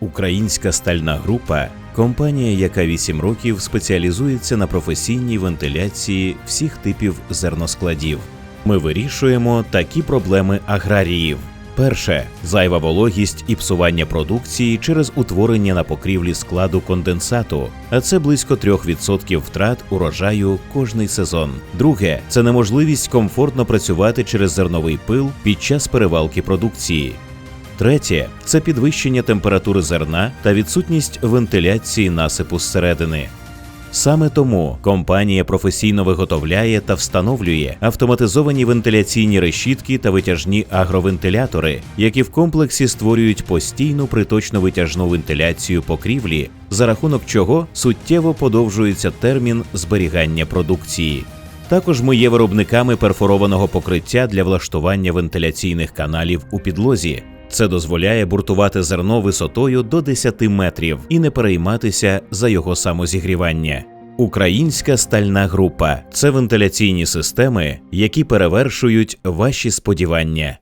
Українська стальна група компанія, яка 8 років спеціалізується на професійній вентиляції всіх типів зерноскладів. Ми вирішуємо такі проблеми аграріїв. Перше зайва вологість і псування продукції через утворення на покрівлі складу конденсату, а це близько 3% втрат урожаю кожний сезон. Друге це неможливість комфортно працювати через зерновий пил під час перевалки продукції. Третє це підвищення температури зерна та відсутність вентиляції насипу зсередини. Саме тому компанія професійно виготовляє та встановлює автоматизовані вентиляційні решітки та витяжні агровентилятори, які в комплексі створюють постійну приточну витяжну вентиляцію покрівлі, за рахунок чого суттєво подовжується термін зберігання продукції. Також ми є виробниками перфорованого покриття для влаштування вентиляційних каналів у підлозі. Це дозволяє буртувати зерно висотою до 10 метрів і не перейматися за його самозігрівання. Українська стальна група це вентиляційні системи, які перевершують ваші сподівання.